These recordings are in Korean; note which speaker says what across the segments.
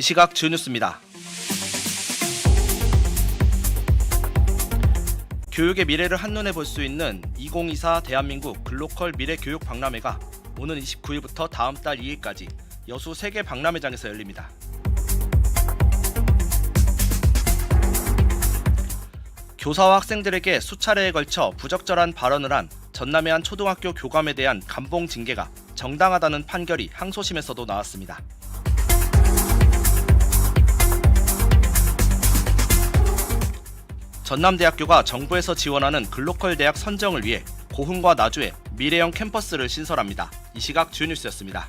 Speaker 1: 이 시각 주뉴스입니다. 교육의 미래를 한눈에 볼 수 있는 2024 대한민국 글로컬 미래 교육 박람회가 오는 29일부터 다음 달 2일까지 여수 세계 박람회장에서 열립니다. 교사와 학생들에게 수차례에 걸쳐 부적절한 발언을 한 전남의 한 초등학교 교감에 대한 감봉 징계가 정당하다는 판결이 항소심에서도 나왔습니다. 전남대학교가 정부에서 지원하는 글로컬 대학 선정을 위해 고흥과 나주에 미래형 캠퍼스를 신설합니다. 이 시각 주뉴스였습니다.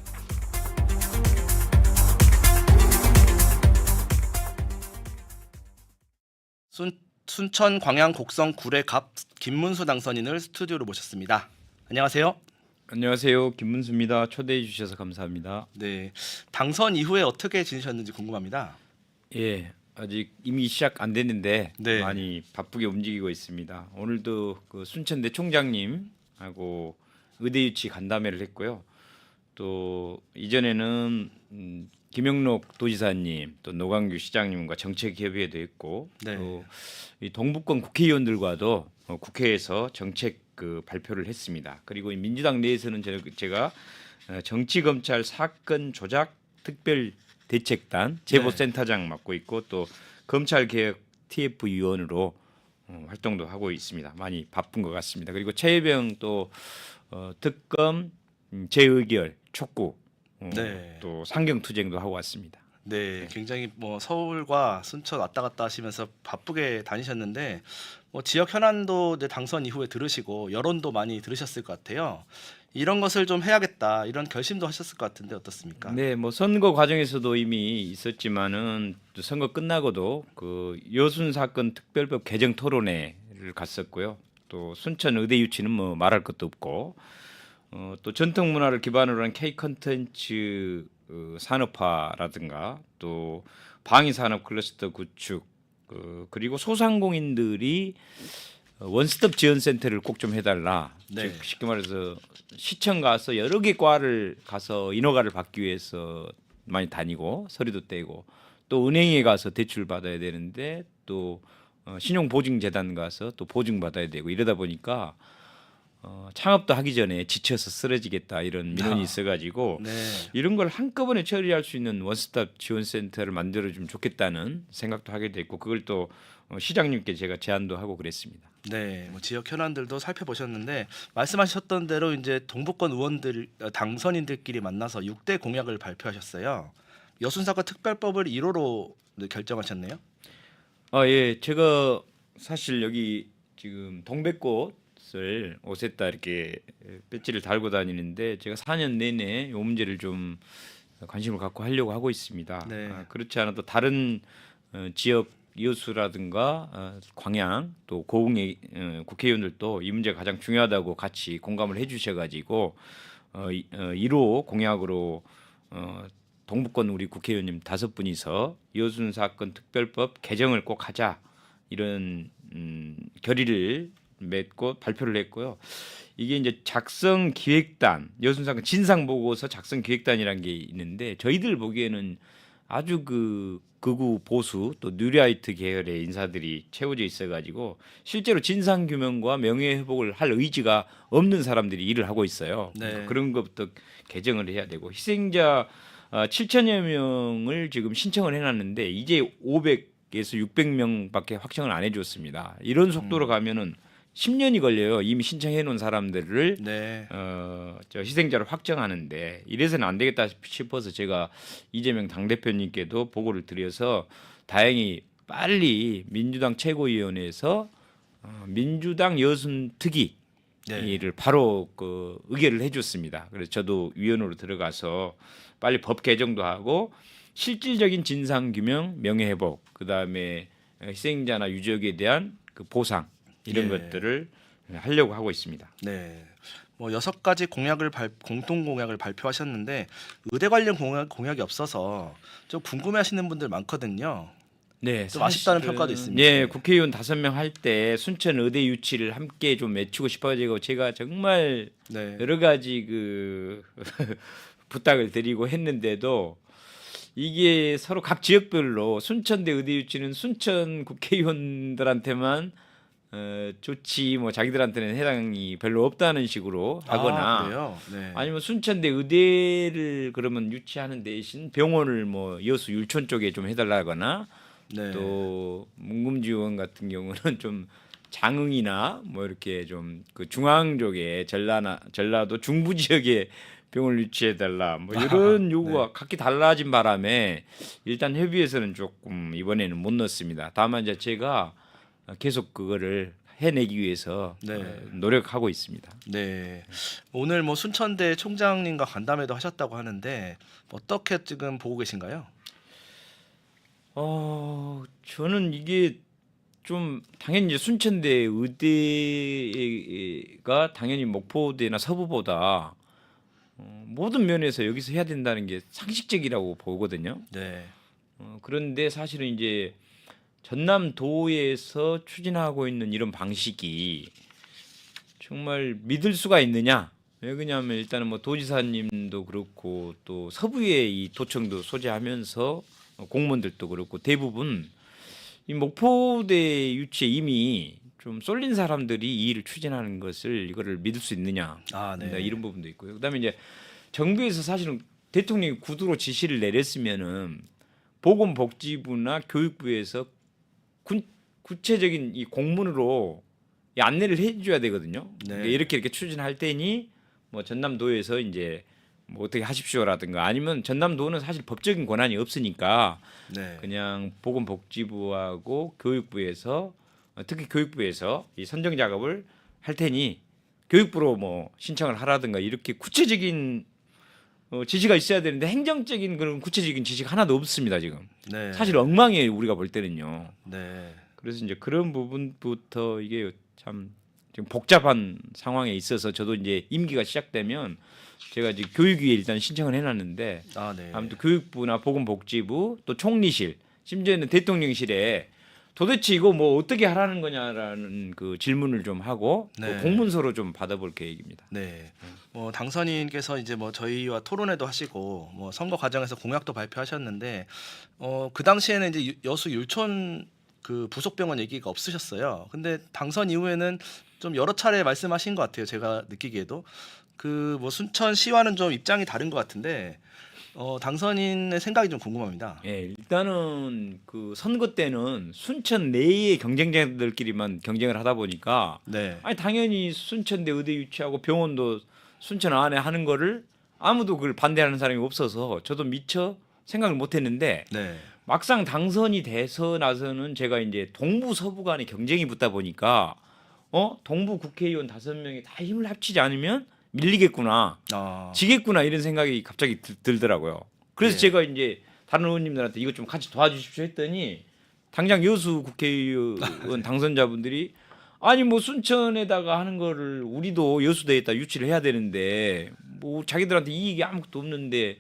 Speaker 1: 순, 순천 광양 곡성 구례 갑 김문수 당선인을 스튜디오로 모셨습니다. 안녕하세요.
Speaker 2: 안녕하세요. 김문수입니다. 초대해 주셔서 감사합니다.
Speaker 1: 네, 당선 이후에 어떻게 지내셨는지 궁금합니다.
Speaker 2: 예, 아직 이미 시작 안 됐는데
Speaker 1: 네.
Speaker 2: 많이 바쁘게 움직이고 있습니다. 오늘도 그 순천대 총장님하고 의대 유치 간담회를 했고요. 또 이전에는 음, 김영록 도지사님, 또 노광규 시장님과 정책 협의회도 했고,
Speaker 1: 네.
Speaker 2: 또이 동북권 국회의원들과도 어, 국회에서 정책 그 발표를 했습니다. 그리고 이 민주당 내에서는 제- 제가 어, 정치검찰 사건 조작 특별 대책단 제보센터장 맡고 있고 또 검찰 개혁 TF 위원으로 어, 활동도 하고 있습니다. 많이 바쁜 것 같습니다. 그리고 최혜병 또 어, 특검 음, 재의결 촉구 어,
Speaker 1: 네.
Speaker 2: 또 상경 투쟁도 하고 왔습니다.
Speaker 1: 네, 굉장히 뭐 서울과 순천 왔다 갔다 하시면서 바쁘게 다니셨는데 뭐 지역 현안도 이제 당선 이후에 들으시고 여론도 많이 들으셨을 것 같아요. 이런 것을 좀 해야겠다 이런 결심도 하셨을 것 같은데 어떻습니까?
Speaker 2: 네, 뭐 선거 과정에서도 이미 있었지만은 또 선거 끝나고도 그 여순 사건 특별법 개정 토론회를 갔었고요. 또 순천 의대 유치는 뭐 말할 것도 없고 어, 또 전통 문화를 기반으로 한 K 컨텐츠 어, 산업화라든가 또 방위 산업 클러스터 구축 어, 그리고 소상공인들이 어, 원스톱 지원 센터를 꼭 좀 해달라.
Speaker 1: 네.
Speaker 2: 즉 쉽게 말해서 시청 가서 여러 개 과를 가서 인허가를 받기 위해서 많이 다니고 서류도 떼고 또 은행에 가서 대출 받아야 되는데 또 어, 신용보증재단 가서 또 보증 받아야 되고 이러다 보니까 어, 창업도 하기 전에 지쳐서 쓰러지겠다 이런 민원이
Speaker 1: 아.
Speaker 2: 있어가지고
Speaker 1: 네.
Speaker 2: 이런 걸 한꺼번에 처리할 수 있는 원스톱 지원센터를 만들어주면 좋겠다는 생각도 하게 됐고 그걸 또 어, 시장님께 제가 제안도 하고 그랬습니다.
Speaker 1: 네, 뭐 지역 현안들도 살펴보셨는데 말씀하셨던 대로 이제 동북권 의원들 어, 당선인들끼리 만나서 6대 공약을 발표하셨어요. 여순사과 특별법을 1호로 결정하셨네요.
Speaker 2: 아 예, 제가 사실 여기 지금 동백꽃을 옷에다 이렇게 배지를 달고 다니는데 제가 4년 내내 이 문제를 좀 관심을 갖고 하려고 하고 있습니다.
Speaker 1: 네.
Speaker 2: 아, 그렇지 않아도 다른 어, 지역 여수라든가 어, 광양 또 고흥의 어, 국회의원들도 이 문제가 가장 중요하다고 같이 공감을 해주셔가지고 어, 이- 어, 1호 공약으로 어, 동북권 우리 국회의원님 다섯 분이서 여순 사건 특별법 개정을 꼭 하자 이런 음, 결의를 맺고 발표를 했고요. 이게 이제 작성 기획단 여순 사건 진상 보고서 작성 기획단이라는 게 있는데 저희들 보기에는 아주 그 극우 보수 또 뉴라이트 계열의 인사들이 채워져 있어가지고 실제로 진상 규명과 명예 회복을 할 의지가 없는 사람들이 일을 하고 있어요.
Speaker 1: 네.
Speaker 2: 그런 것부터 개정을 해야 되고 희생자 아, 7천여 명을 지금 신청을 해놨는데 이제 500에서 600명밖에 확정을 안 해줬습니다. 이런 속도로 가면은 10년이 걸려요. 이미 신청해 놓은 사람들을
Speaker 1: 네.
Speaker 2: 어, 저 희생자를 확정하는데 이래서는 안 되겠다 싶어서 제가 이재명 당 대표님께도 보고를 드려서 다행히 빨리 민주당 최고위원회에서 어, 민주당 여순 특위
Speaker 1: 네.
Speaker 2: 이를 바로 그 의결을 해줬습니다. 그래서 저도 위원으로 들어가서 빨리 법 개정도 하고 실질적인 진상 규명, 명예 회복, 그 다음에 희생자나 유족에 대한 그 보상 이런
Speaker 1: 예.
Speaker 2: 것들을 하려고 하고 있습니다.
Speaker 1: 네. 뭐 여섯 가지 공약을 발, 공통 공약을 발표하셨는데 의대 관련 공약, 공약이 없어서 좀 궁금해하시는 분들 많거든요.
Speaker 2: 네,
Speaker 1: 좀 아쉽다는 평가도 있습니다.
Speaker 2: 네, 국회의원 다섯 명 할 때 순천 의대 유치를 함께 좀 맺히고 싶어가지고 제가 정말
Speaker 1: 네.
Speaker 2: 여러 가지 그 부탁을 드리고 했는데도 이게 서로 각 지역별로 순천대 의대 유치는 순천 국회의원들한테만 어, 좋지 뭐 자기들한테는 해당이 별로 없다는 식으로 하거나
Speaker 1: 아, 그래요? 네.
Speaker 2: 아니면 순천대 의대를 그러면 유치하는 대신 병원을 뭐 여수 율촌 쪽에 좀 해달라거나
Speaker 1: 네.
Speaker 2: 또 문금지원 같은 경우는 좀 장흥이나 뭐 이렇게 좀 그 중앙 쪽에 전라나 전라도 중부 지역에 병을 유치해 달라 뭐 이런
Speaker 1: 아,
Speaker 2: 요구가
Speaker 1: 네.
Speaker 2: 각기 달라진 바람에 일단 협의회에서는 조금 이번에는 못 넣었습니다. 다만 이제 제가 계속 그거를 해내기 위해서
Speaker 1: 네.
Speaker 2: 어, 노력하고 있습니다.
Speaker 1: 네. 오늘 뭐 순천대 총장님과 간담회도 하셨다고 하는데 어떻게 지금 보고 계신가요?
Speaker 2: 어, 저는 이게 좀 당연히 이제 순천대 의대가 당연히 목포대나 서부보다 어, 모든 면에서 여기서 해야 된다는 게 상식적이라고 보거든요.
Speaker 1: 네.
Speaker 2: 어, 그런데 사실은 이제 전남도에서 추진하고 있는 이런 방식이 정말 믿을 수가 있느냐? 왜 그러냐면 일단은 뭐 도지사님도 그렇고 또 서부의 이 도청도 소재하면서 어, 공무원들도 그렇고 대부분 이 목포대 유치에 이미 좀 쏠린 사람들이 이 일을 추진하는 것을 이거를 믿을 수 있느냐?
Speaker 1: 아, 네.
Speaker 2: 네, 이런 부분도 있고요. 그다음에 이제 정부에서 사실은 대통령이 구두로 지시를 내렸으면은 보건복지부나 교육부에서 군, 구체적인 이 공문으로 이 안내를 해줘야 되거든요.
Speaker 1: 네.
Speaker 2: 그러니까 이렇게 이렇게 추진할 테니 뭐 전남도에서 이제 뭐 어떻게 하십시오라든가 아니면 전남도는 사실 법적인 권한이 없으니까
Speaker 1: 네.
Speaker 2: 그냥 보건복지부하고 교육부에서 어, 특히 교육부에서 이 선정 작업을 할 테니 교육부로 뭐 신청을 하라든가 이렇게 구체적인 어, 지시가 있어야 되는데 행정적인 그런 구체적인 지시가 하나도 없습니다 지금
Speaker 1: 네.
Speaker 2: 사실 엉망이에요 우리가 볼 때는요
Speaker 1: 네.
Speaker 2: 그래서 이제 그런 부분부터 이게 참 지금 복잡한 상황에 있어서 저도 이제 임기가 시작되면 제가 이제 교육위에 일단 신청을 해놨는데
Speaker 1: 아, 네.
Speaker 2: 아무튼 교육부나 보건복지부 또 총리실 심지어는 대통령실에 도대체 이거 뭐 어떻게 하라는 거냐라는 그 질문을 좀 하고 또
Speaker 1: 네.
Speaker 2: 공문서로 좀 받아볼 계획입니다.
Speaker 1: 네. 뭐 당선인께서 이제 뭐 저희와 토론회도 하시고 뭐 선거 과정에서 공약도 발표하셨는데 어 그 당시에는 이제 유- 여수 율촌 그 부속병원 얘기가 없으셨어요. 근데 당선 이후에는 좀 여러 차례 말씀하신 것 같아요. 제가 느끼기에도 그 뭐 순천 시와는 좀 입장이 다른 것 같은데 어 당선인의 생각이 좀 궁금합니다.
Speaker 2: 예, 일단은 그 선거 때는 순천 내의 경쟁자들끼리만 경쟁을 하다 보니까
Speaker 1: 네.
Speaker 2: 아니 당연히 순천대 의대 유치하고 병원도 순천 안에 하는 거를 아무도 그걸 반대하는 사람이 없어서 저도 미처 생각을 못 했는데
Speaker 1: 네.
Speaker 2: 막상 당선이 돼서 나서는 제가 이제 동부 서부 간의 경쟁이 붙다 보니까 어 동부 국회의원 다섯 명이 다 힘을 합치지 않으면 밀리겠구나
Speaker 1: 아.
Speaker 2: 지겠구나 이런 생각이 갑자기 들, 들더라고요. 그래서
Speaker 1: 예.
Speaker 2: 제가 이제 다른 의원님들한테 이것 좀 같이 도와주십시오 했더니 당장 여수 국회의원 당선자분들이 아니 뭐 순천에다가 하는 거를 우리도 여수대에다 유치를 해야 되는데 뭐 자기들한테 이익이 아무것도 없는데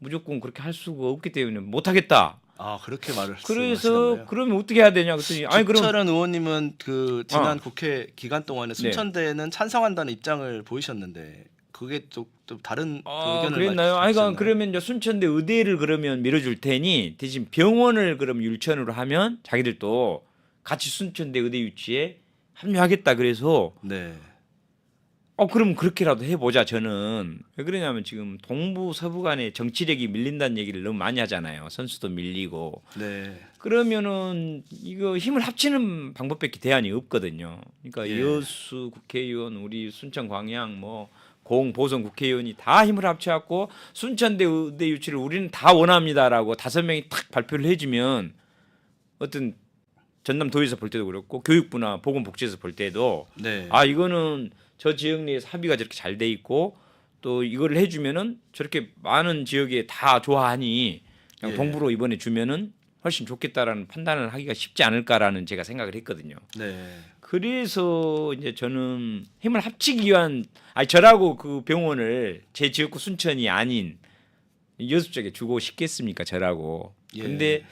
Speaker 2: 무조건 그렇게 할 수가 없기 때문에 못 하겠다.
Speaker 1: 아 그렇게 말을
Speaker 2: 그래서? 그러면 어떻게 해야 되냐 그랬더니 아니 그럼
Speaker 1: 김철현 의원님은 그 지난
Speaker 2: 어.
Speaker 1: 국회 기간 동안에
Speaker 2: 네.
Speaker 1: 순천대에는 찬성한다는 입장을 보이셨는데 그게 좀, 좀 다른 그
Speaker 2: 아,
Speaker 1: 의견을
Speaker 2: 그랬나요? 아니? 그 그러면 이제 순천대 의대를 그러면 밀어줄 테니 대신 병원을 그럼 율천으로 하면 자기들도 같이 순천대 의대 유치에 합류하겠다 그래서
Speaker 1: 네.
Speaker 2: 어 그럼 그렇게라도 해보자 저는 왜 그러냐면 지금 동부 서부 간의 정치력이 밀린다는 얘기를 너무 많이 하잖아요 선수도 밀리고
Speaker 1: 네.
Speaker 2: 그러면은 이거 힘을 합치는 방법밖에 대안이 없거든요. 그러니까
Speaker 1: 예.
Speaker 2: 여수 국회의원, 우리 순천 광양 뭐공 보성 국회의원이 다 힘을 합쳐갖고 순천대 의대 유치를 우리는 다 원합니다라고 다섯 명이 탁 발표를 해주면 어떤 전남 도에서 볼 때도 그렇고 교육부나 보건복지에서 볼 때도
Speaker 1: 네.
Speaker 2: 아 이거는 저 지역 내에서 합의가 저렇게 잘 돼 있고 또 이거를 해주면은 저렇게 많은 지역에 다 좋아하니 그냥
Speaker 1: 예.
Speaker 2: 동부로 이번에 주면은 훨씬 좋겠다라는 판단을 하기가 쉽지 않을까라는 제가 생각을 했거든요.
Speaker 1: 네.
Speaker 2: 그래서 이제 저는 힘을 합치기 위한 아니 저라고 그 병원을 제 지역구 순천이 아닌 여수 쪽에 주고 싶겠습니까 저라고.
Speaker 1: 예.
Speaker 2: 근데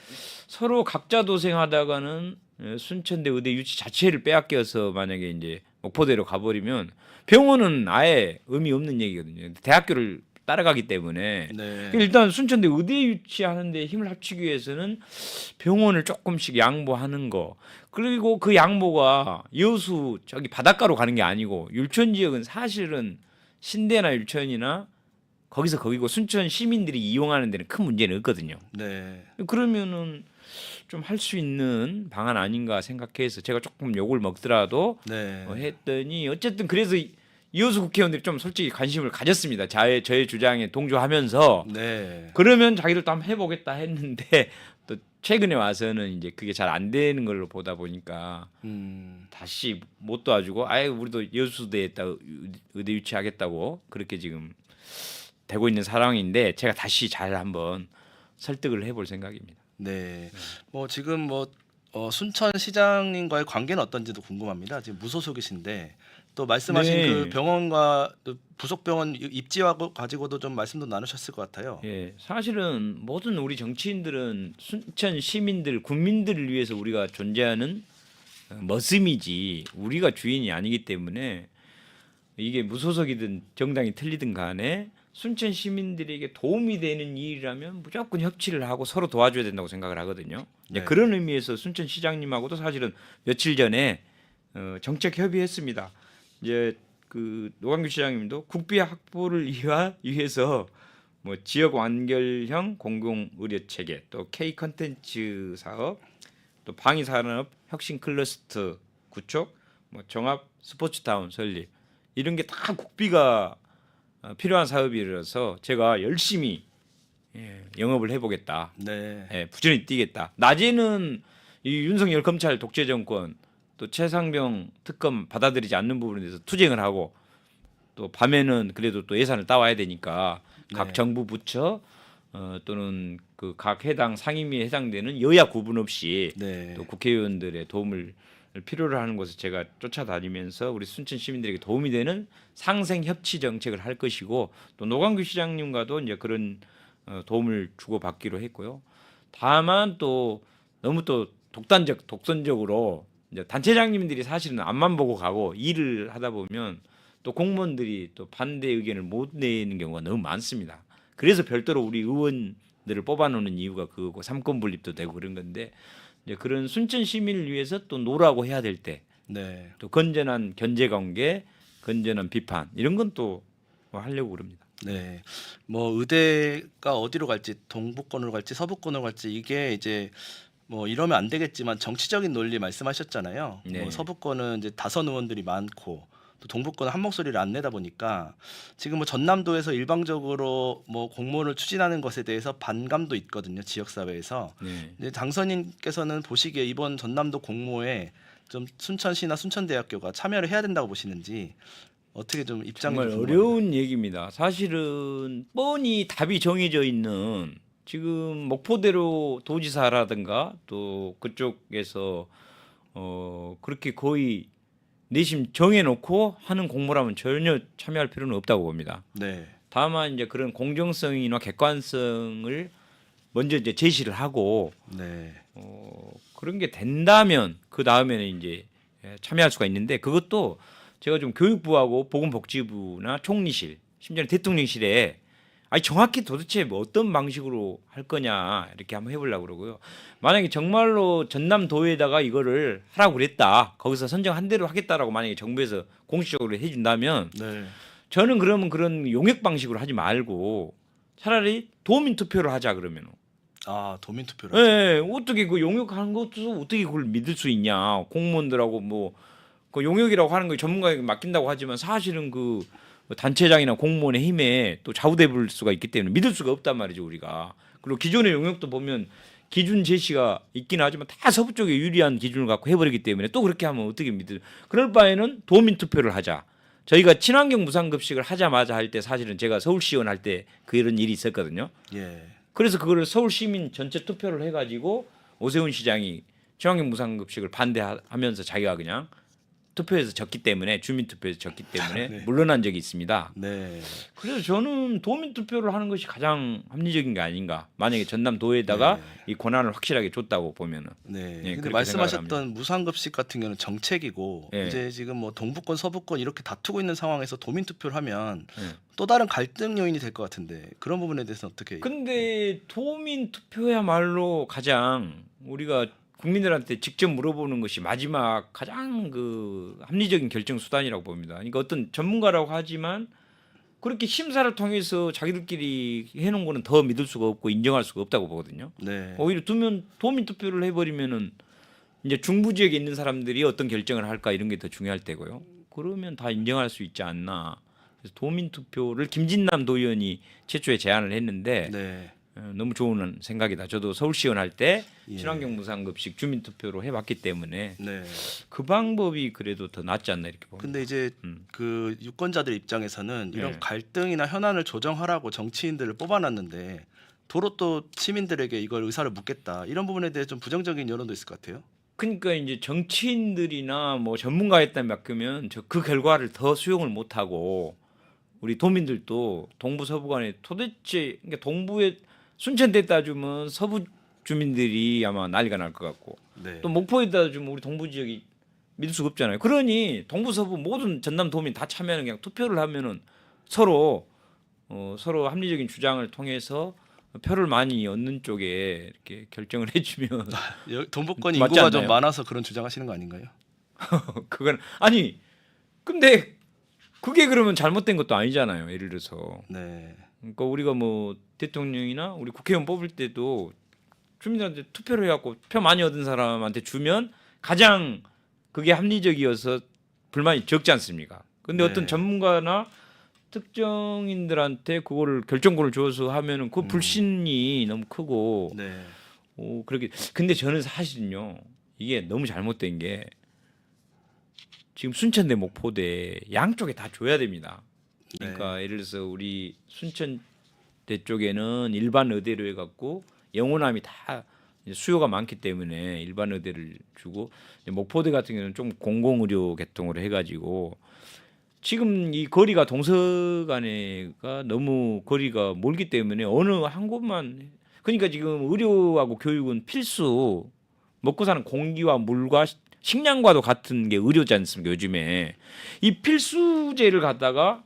Speaker 2: 서로 각자 도생하다가는 예, 순천대 의대 유치 자체를 빼앗겨서 만약에 이제 목포대로 가버리면 병원은 아예 의미 없는 얘기거든요. 대학교를 따라가기 때문에
Speaker 1: 네.
Speaker 2: 일단 순천대 의대 유치하는데 힘을 합치기 위해서는 병원을 조금씩 양보하는 거 그리고 그 양보가 여수 저기 바닷가로 가는 게 아니고 율천 지역은 사실은 신대나 율천이나 거기서 거기고 순천 시민들이 이용하는 데는 큰 문제는 없거든요.
Speaker 1: 네.
Speaker 2: 그러면은 좀 할 수 있는 방안 아닌가 생각해서 제가 조금 욕을 먹더라도
Speaker 1: 네.
Speaker 2: 어, 했더니 어쨌든 그래서 이- 이호수 국회의원들이 좀 솔직히 관심을 가졌습니다. 저의 저의 주장에 동조하면서
Speaker 1: 네.
Speaker 2: 그러면 자기들도 한번 해보겠다 했는데 또 최근에 와서는 이제 그게 잘 안 되는 걸로 보다 보니까
Speaker 1: 음.
Speaker 2: 다시 못 도와주고 아예 우리도 여수대에다 의대 유치하겠다고 그렇게 지금 되고 있는 상황인데 제가 다시 잘 한번 설득을 해볼 생각입니다.
Speaker 1: 네. 뭐 지금 뭐 어, 순천 시장님과의 관계는 어떤지도 궁금합니다. 지금 무소속이신데 또 말씀하신
Speaker 2: 네.
Speaker 1: 그 병원과 또 부속 병원 입지하고 가지고도 좀 말씀도 나누셨을 것 같아요.
Speaker 2: 예, 사실은 모든 우리 정치인들은 순천 시민들, 국민들을 위해서 우리가 존재하는 어, 머슴이지 우리가 주인이 아니기 때문에 이게 무소속이든 정당이 틀리든 간에 순천 시민들에게 도움이 되는 일이라면 무조건 협치를 하고 서로 도와줘야 된다고 생각을 하거든요.
Speaker 1: 네.
Speaker 2: 그런 의미에서 순천 시장님하고도 사실은 며칠 전에 어, 정책 협의했습니다. 이제 그 노광규 시장님도 국비 확보를 위해서 뭐 지역 완결형 공공 의료 체계, 또 K 컨텐츠 사업, 또 방위 산업 혁신 클러스터 구축, 뭐 종합 스포츠 타운 설립 이런 게 다 국비가 어, 필요한 사업이라서 제가 열심히 예, 영업을 해보겠다.
Speaker 1: 네.
Speaker 2: 예, 부지런히 뛰겠다. 낮에는 이 윤석열 검찰 독재 정권 또 최상병 특검 받아들이지 않는 부분에 대해서 투쟁을 하고 또 밤에는 그래도 또 예산을 따와야 되니까 각
Speaker 1: 네.
Speaker 2: 정부 부처 어, 또는 그 각 해당 상임위에 해당되는 여야 구분 없이
Speaker 1: 네.
Speaker 2: 또 국회의원들의 도움을 필요로 하는 곳에 제가 쫓아다니면서 우리 순천 시민들에게 도움이 되는 상생 협치 정책을 할 것이고 또 노광규 시장님과도 이제 그런 어, 도움을 주고 받기로 했고요. 다만 또 너무 또 독단적 독선적으로 이제 단체장님들이 사실은 앞만 보고 가고 일을 하다 보면 또 공무원들이 또 반대 의견을 못 내는 경우가 너무 많습니다. 그래서 별도로 우리 의원들을 뽑아놓는 이유가 그거고 삼권 분립도 되고 그런 건데 이제 그런 순천 시민을 위해서 또 노라고 해야 될때또
Speaker 1: 네.
Speaker 2: 건전한 견제 관계, 건전한 비판 이런 건 또 하려고 그럽니다.
Speaker 1: 네. 뭐 의대가 어디로 갈지 동북권으로 갈지 서북권으로 갈지 이게 이제 뭐 이러면 안 되겠지만 정치적인 논리 말씀하셨잖아요.
Speaker 2: 네.
Speaker 1: 뭐 서북권은 이제 다선 의원들이 많고 또 동북권은 한 목소리를 안 내다 보니까 지금 뭐 전남도에서 일방적으로 뭐 공모를 추진하는 것에 대해서 반감도 있거든요. 지역 사회에서.
Speaker 2: 네.
Speaker 1: 이제 당선인께서는 보시기에 이번 전남도 공모에 좀 순천시나 순천대학교가 참여를 해야 된다고 보시는지 어떻게 좀 입장이
Speaker 2: 정말
Speaker 1: 좀.
Speaker 2: 어려운 얘기입니다. 사실은 뻔히 답이 정해져 있는 지금 목포대로 도지사라든가 또 그쪽에서 어 그렇게 거의 내심 정해놓고 하는 공모라면 전혀 참여할 필요는 없다고 봅니다.
Speaker 1: 네.
Speaker 2: 다만 이제 그런 공정성이나 객관성을 먼저 이제 제시를 하고
Speaker 1: 네.
Speaker 2: 어, 그런 게 된다면 그 다음에는 이제 예, 참여할 수가 있는데 그것도 제가 좀 교육부하고 보건복지부나 총리실 심지어는 대통령실에 아니 정확히 도대체 뭐 어떤 방식으로 할 거냐 이렇게 한번 해보려고 그러고요. 만약에 정말로 전남도에다가 이거를 하라고 그랬다 거기서 선정한 대로 하겠다라고 만약에 정부에서 공식적으로 해준다면
Speaker 1: 네.
Speaker 2: 저는 그러면 그런 용역 방식으로 하지 말고 차라리 도민 투표를 하자 그러면
Speaker 1: 아 도민 투표를.
Speaker 2: 예, 어떻게 그 용역하는 것도 어떻게 그걸 믿을 수 있냐? 공무원들하고 뭐 그 용역이라고 하는 거 전문가에게 맡긴다고 하지만 사실은 그 단체장이나 공무원의 힘에 또 좌우대볼 수가 있기 때문에 믿을 수가 없단 말이죠 우리가. 그리고 기존의 용역도 보면 기준 제시가 있긴 하지만 다 서부 쪽에 유리한 기준을 갖고 해버리기 때문에 또 그렇게 하면 어떻게 믿을? 그럴 바에는 도민 투표를 하자. 저희가 친환경 무상급식을 하자마자 할 때 사실은 제가 서울 시원 할 때 그런 일이 있었거든요.
Speaker 1: 예.
Speaker 2: 그래서 그거를 서울 시민 전체 투표를 해가지고 오세훈 시장이 친환경 무상급식을 반대하면서 자기가 그냥 투표에서 졌기 때문에 주민 투표에서 졌기 때문에
Speaker 1: 네.
Speaker 2: 물러난 적이 있습니다.
Speaker 1: 네.
Speaker 2: 그래서 저는 도민 투표를 하는 것이 가장 합리적인 게 아닌가. 만약에 전남도에다가
Speaker 1: 네.
Speaker 2: 이 권한을 확실하게 줬다고 보면은
Speaker 1: 네.
Speaker 2: 예,
Speaker 1: 근데 말씀하셨던 무상급식 같은 경우는 정책이고
Speaker 2: 예.
Speaker 1: 이제 지금 뭐 동북권 서북권 이렇게 다투고 있는 상황에서 도민 투표를 하면
Speaker 2: 예.
Speaker 1: 또 다른 갈등 요인이 될 것 같은데 그런 부분에 대해서는 어떻게?
Speaker 2: 근데 도민 투표야말로 가장 우리가 국민들한테 직접 물어보는 것이 마지막 가장 그 합리적인 결정 수단이라고 봅니다. 그러니까 어떤 전문가라고 하지만 그렇게 심사를 통해서 자기들끼리 해놓은 거는 더 믿을 수가 없고 인정할 수가 없다고 보거든요.
Speaker 1: 네.
Speaker 2: 오히려 두면 도민 투표를 해버리면은 이제 중부 지역에 있는 사람들이 어떤 결정을 할까 이런 게 더 중요할 때고요. 그러면 다 인정할 수 있지 않나. 그래서 도민 투표를 김진남 도의원이 최초에 제안을 했는데
Speaker 1: 네.
Speaker 2: 어, 너무 좋은 생각이다. 저도 서울시의원 할때
Speaker 1: 예.
Speaker 2: 친환경 무상급식 주민 투표로 해봤기 때문에
Speaker 1: 네.
Speaker 2: 그 방법이 그래도 더 낫지 않나 이렇게 봅니다.
Speaker 1: 근데 이제
Speaker 2: 음.
Speaker 1: 그 유권자들 입장에서는 이런
Speaker 2: 네.
Speaker 1: 갈등이나 현안을 조정하라고 정치인들을 뽑아놨는데 도로 또 시민들에게 이걸 의사를 묻겠다 이런 부분에 대해 좀 부정적인 여론도 있을 것 같아요.
Speaker 2: 그러니까 이제 정치인들이나 뭐 전문가에 맡기면 저 그 결과를 더 수용을 못 하고 우리 도민들도 동부 서부 간에 도대체 그러니까 동부에 순천대 따주면 서부 주민들이 아마 난리가 날 것 같고
Speaker 1: 네.
Speaker 2: 또 목포에 따주면 우리 동부 지역이 믿을 수가 없잖아요. 그러니 동부 서부 모든 전남 도민 다 참여하는 그냥 투표를 하면은 서로 어, 서로 합리적인 주장을 통해서 표를 많이 얻는 쪽에 이렇게 결정을 해주면
Speaker 1: 여- 동북권이
Speaker 2: 맞지
Speaker 1: 인구가 좀
Speaker 2: 않나요?
Speaker 1: 많아서 그런 주장하시는 거 아닌가요?
Speaker 2: 그건 아니 근데 그게 그러면 잘못된 것도 아니잖아요. 예를 들어서
Speaker 1: 네.
Speaker 2: 그러니까 우리가 뭐 대통령이나 우리 국회의원 뽑을 때도 주민들한테 투표를 해갖고 표 많이 얻은 사람한테 주면 가장 그게 합리적이어서 불만이 적지 않습니까? 근데
Speaker 1: 네.
Speaker 2: 어떤 전문가나 특정인들한테 그거를 결정권을 줘서 하면은 그
Speaker 1: 음.
Speaker 2: 불신이 너무 크고
Speaker 1: 네.
Speaker 2: 오 그렇게 근데 저는 사실은요 이게 너무 잘못된 게 지금 순천대 목포대 양쪽에 다 줘야 됩니다.
Speaker 1: 네.
Speaker 2: 그러니까 예를 들어서 우리 순천대 쪽에는 일반 의대로 해갖고 영호남이 다 수요가 많기 때문에 일반 의대를 주고 목포대 같은 경우는 좀 공공의료 계통으로 해가지고 지금 이 거리가 동서간에가 너무 거리가 멀기 때문에 어느 한 곳만 그러니까 지금 의료하고 교육은 필수 먹고 사는 공기와 물과 시- 식량과도 같은 게 의료지 않습니까 요즘에 이 필수제를 갖다가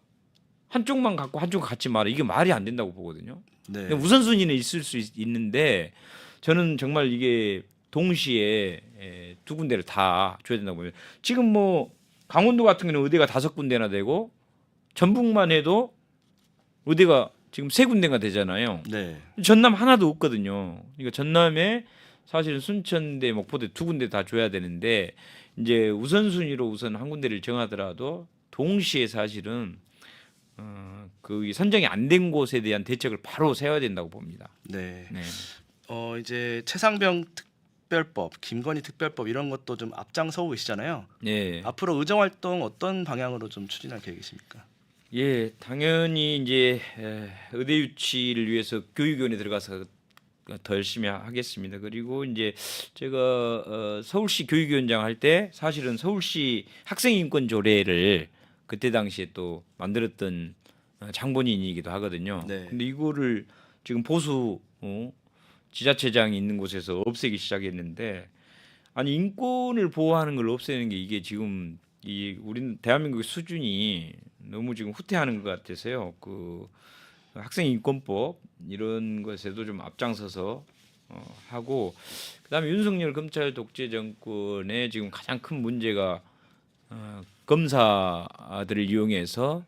Speaker 2: 한쪽만 갖고 한쪽 갖지 마라 이게 말이 안 된다고 보거든요
Speaker 1: 네.
Speaker 2: 우선순위는 있을 수 있, 는데 저는 정말 이게 동시에 에, 두 군데를 다 줘야 된다고 보면 지금 뭐 강원도 같은 경우는 의대가 다섯 군데나 되고 전북만 해도 의대가 지금 세 군데가 되잖아요.
Speaker 1: 네.
Speaker 2: 전남 하나도 없거든요. 그러니까 전남에 사실은 순천대, 목포대 두 군데 다 줘야 되는데 이제 우선순위로 우선 한 군데를 정하더라도 동시에 사실은 어, 그 선정이 안 된 곳에 대한 대책을 바로 세워야 된다고 봅니다.
Speaker 1: 네.
Speaker 2: 네.
Speaker 1: 어 이제 최상병 특별법, 김건희 특별법 이런 것도 좀 앞장서고 계시잖아요.
Speaker 2: 예.
Speaker 1: 앞으로 의정 활동 어떤 방향으로 좀 추진할 계획이십니까?
Speaker 2: 예, 당연히 이제 에, 의대 유치를 위해서 교육위원회 들어가서 더 열심히 하겠습니다. 그리고 이제 제가 어, 서울시 교육위원장 할 때 사실은 서울시 학생인권 조례를 그때 당시에 또 만들었던 어, 장본인이기도 하거든요.
Speaker 1: 네.
Speaker 2: 근데 이거를 지금 보수 어, 지자체장이 있는 곳에서 없애기 시작했는데 아니 인권을 보호하는 걸 없애는 게 이게 지금 이 우리는 대한민국의 수준이 너무 지금 후퇴하는 것 같아서요. 그 학생 인권법 이런 것에도 좀 앞장서서 어, 하고 그다음에 윤석열 검찰 독재 정권의 지금 가장 큰 문제가 어, 검사들을 이용해서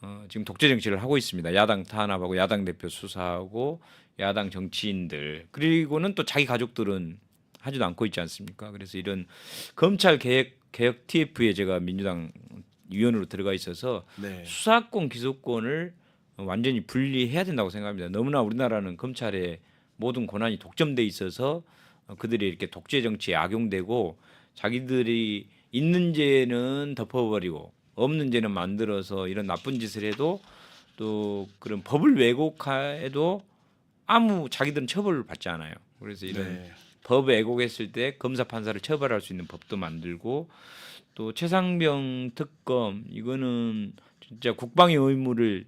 Speaker 2: 어, 지금 독재 정치를 하고 있습니다. 야당 탄압하고 야당 대표 수사하고 야당 정치인들 그리고는 또 자기 가족들은 하지도 않고 있지 않습니까? 그래서 이런 검찰 개혁 개혁 TF에 제가 민주당 위원으로 들어가 있어서
Speaker 1: 네.
Speaker 2: 수사권 기소권을 완전히 분리해야 된다고 생각합니다. 너무나 우리나라는 검찰의 모든 권한이 독점돼 있어서 어, 그들이 이렇게 독재 정치에 악용되고 자기들이 있는 죄는 덮어버리고 없는 죄는 만들어서 이런 나쁜 짓을 해도 또 그런 법을 왜곡해도 아무 자기들은 처벌을 받지 않아요. 그래서 이런
Speaker 1: 네.
Speaker 2: 법 왜곡했을 때 검사 판사를 처벌할 수 있는 법도 만들고 또 최상병 특검 이거는 진짜 국방의 의무를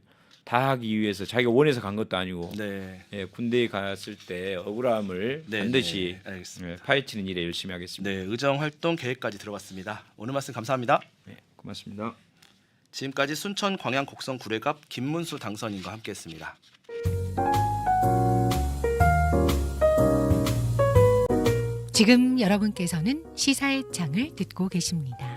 Speaker 2: 다 하기 위해서 자기가 원해서 간 것도 아니고
Speaker 1: 네.
Speaker 2: 예, 군대에 갔을 때 억울함을
Speaker 1: 네,
Speaker 2: 반드시
Speaker 1: 네, 네 알겠습니다.
Speaker 2: 예, 파헤치는 일에 열심히 하겠습니다.
Speaker 1: 네, 의정 활동 계획까지 들어봤습니다. 오늘 말씀 감사합니다.
Speaker 2: 네, 고맙습니다.
Speaker 1: 지금까지 순천 광양 곡성 구례갑 김문수 당선인과 함께했습니다.
Speaker 3: 지금 여러분께서는 시사의 장을 듣고 계십니다.